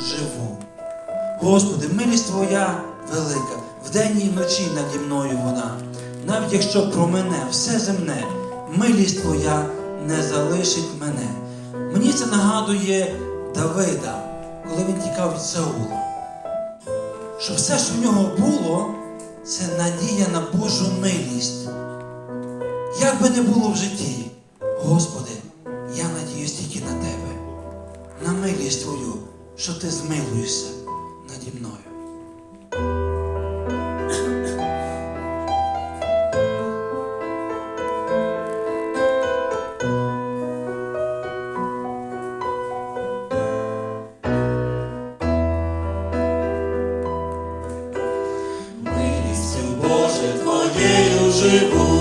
живу. Господи, милість Твоя велика, вдень і вночі наді мною вона. Навіть якщо про мене все земне, милість Твоя не залишить мене. Мені це нагадує Давида, коли він тікав від Саула. Що все, що в нього було, це надія на Божу милість. Як би не було в житті, Господи, я надіюсь тільки на Тебе, на милість Твою, що Ти змилуєшся наді мною. Милістю Боже Твоєю живу,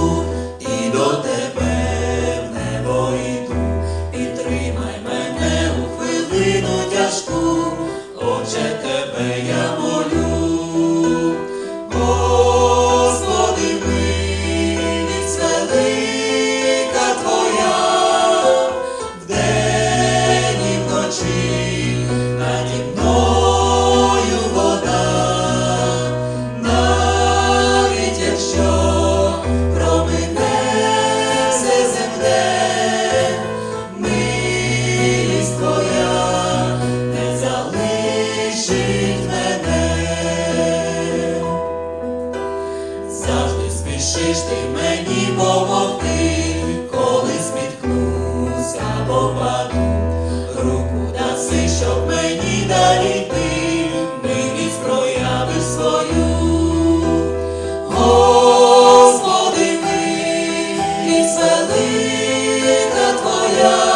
свою. Господи, милість велика Твоя,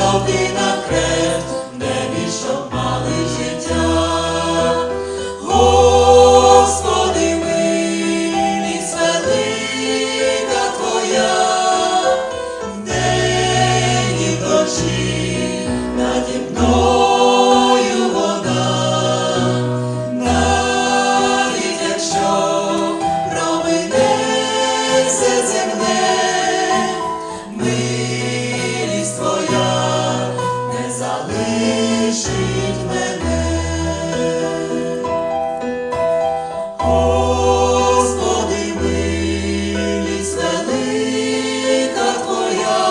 пішов ти залишить мене. Господи, милість велика Твоя,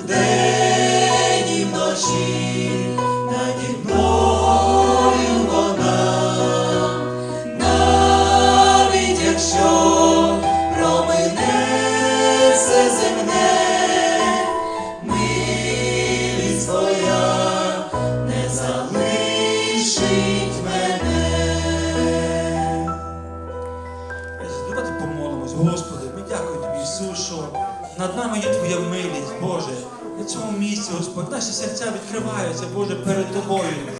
вдень і вночі наді мною вона, навіть якщо промине все земне, що над нами є Твоя милість, Боже. На цьому місці, Господь, наші серця відкриваються, Боже, перед Тобою.